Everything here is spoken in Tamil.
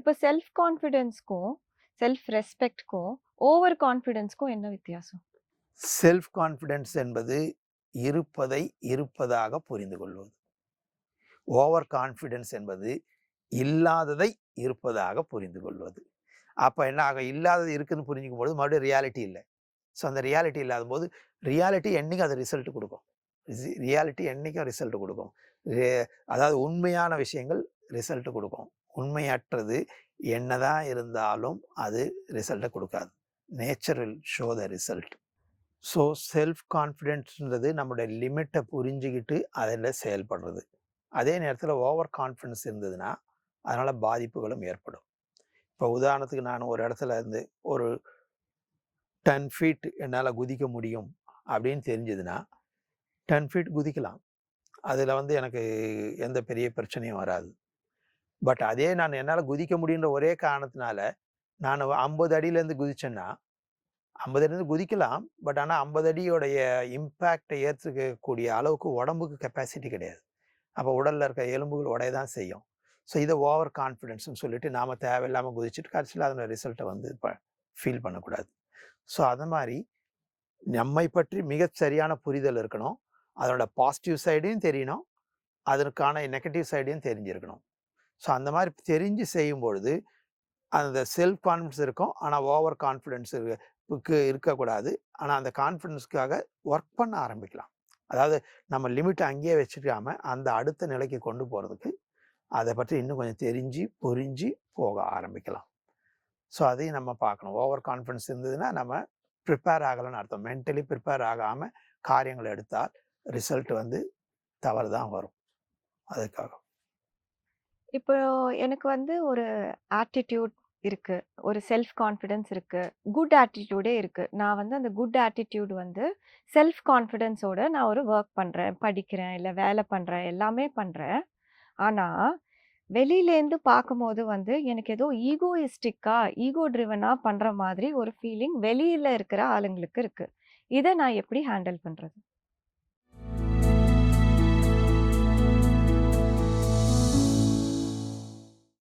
இப்போ செல்ஃப் கான்ஃபிடென்ஸ்க்கும், செல்ஃப் ரெஸ்பெக்ட்க்கும், ஓவர் கான்ஃபிடென்ஸ்க்கும் என்ன வித்தியாசம்? செல்ஃப் கான்ஃபிடென்ஸ் என்பது இருப்பதை இருப்பதாக புரிந்து கொள்வது. ஓவர் கான்ஃபிடென்ஸ் என்பது இல்லாததை இருப்பதாக புரிந்து கொள்வது. அப்போ என்ன ஆக இல்லாதது இருக்குதுன்னு புரிஞ்சுக்கும் பொழுது மறுபடியும் ரியாலிட்டி இல்லை ஸோ அந்த ரியாலிட்டி இல்லாதபோது ரியாலிட்டி என்றைக்கும் அது ரிசல்ட் கொடுக்கும் ரியாலிட்டி என்றைக்கும் ரிசல்ட் கொடுக்கும் அதாவது உண்மையான விஷயங்கள் ரிசல்ட் கொடுக்கும் உண்மையற்றது என்னதான் இருந்தாலும் அது ரிசல்ட்டை கொடுக்காது natural show the result. So self கான்ஃபிடென்ஸ்ன்றது நம்முடைய லிமிட்டை புரிஞ்சுக்கிட்டு அதில் செயல்படுறது. அதே நேரத்தில் ஓவர் கான்ஃபிடன்ஸ் இருந்ததுன்னா, அதனால் பாதிப்புகளும் ஏற்படும். இப்போ உதாரணத்துக்கு நான் ஒரு இடத்துல இருந்து ஒரு 10 ஃபீட் என்னால் குதிக்க முடியும் அப்படின்னு தெரிஞ்சதுன்னா, 10 ஃபீட் குதிக்கலாம். அதில் வந்து எனக்கு எந்த பெரிய பிரச்சனையும் வராது. பட் அதே நான் என்னால் குதிக்க முடியுன்ற ஒரே காரணத்தினால, நான் 50 அடியிலேருந்து குதிச்சேன்னா, 50 அடியிலேருந்து குதிக்கலாம். பட் ஆனால் ஐம்பது அடியோடைய இம்பேக்டை ஏற்றுக்கக்கூடிய அளவுக்கு உடம்புக்கு கெப்பாசிட்டி கிடையாது. அப்போ உடலில் இருக்க எலும்புகள் உடைய தான் செய்யும். ஸோ இதை ஓவர் கான்ஃபிடென்ஸ்னு சொல்லிட்டு நாம் தேவையில்லாமல் குதிச்சுட்டு கடைசியில் அதனோட ரிசல்ட்டை வந்து ப ஃபீல் பண்ணக்கூடாது. ஸோ அது மாதிரி நம்மை பற்றி மிகச் சரியான புரிதல் இருக்கணும். அதனோட பாசிட்டிவ் சைடையும் தெரியணும். அதற்கான நெகட்டிவ் சைடையும் தெரிஞ்சிருக்கணும். ஸோ அந்த மாதிரி தெரிஞ்சு செய்யும்பொழுது, அந்த செல்ஃப் கான்ஃபிடன்ஸ் இருக்கும். ஆனால் ஓவர் கான்ஃபிடென்ஸ் இருக்கு இருக்கக்கூடாது. ஆனால் அந்த கான்ஃபிடென்ஸ்க்காக ஒர்க் பண்ண ஆரம்பிக்கலாம். அதாவது நம்ம லிமிட்டை அங்கேயே வச்சுக்காம, அந்த அடுத்த நிலைக்கு கொண்டு போகிறதுக்கு அதை பற்றி இன்னும் கொஞ்சம் தெரிஞ்சு, புரிஞ்சு போக ஆரம்பிக்கலாம். ஸோ அதையும் நம்ம பார்க்கணும். ஓவர் கான்ஃபிடன்ஸ் இருந்ததுன்னா, நம்ம ப்ரிப்பேர் ஆகலைன்னு அர்த்தம். மென்டலி ப்ரிப்பேர் ஆகாம காரியங்கள் எடுத்தால், ரிசல்ட் வந்து தவறு தான் வரும். அதுக்காக. இப்போ எனக்கு வந்து ஒரு ஆட்டிட்யூட் இருக்கு. ஒரு செல்ஃப் கான்ஃபிடன்ஸ் இருக்கு. குட் ஆட்டிட்யூடே இருக்கு. நான் வந்து அந்த குட் ஆட்டிட்யூட் வந்து செல்ஃப் கான்ஃபிடன்ஸோட நான் ஒரு வொர்க் பண்றேன். படிக்கிறேன், இல்ல வேலை பண்றேன், எல்லாமே பண்றேன். ஆனா, வெளியிலேருந்து பார்க்கும்போது வந்து எனக்கு ஏதோ ஈகோயிஸ்டிக்கா, ஈகோ ட்ரிவனா பண்ற மாதிரி ஒரு ஃபீலிங் வெளியில இருக்கிற ஆளுங்களுக்கு இருக்கு. இத நான் எப்படி ஹேண்டில் பண்றது?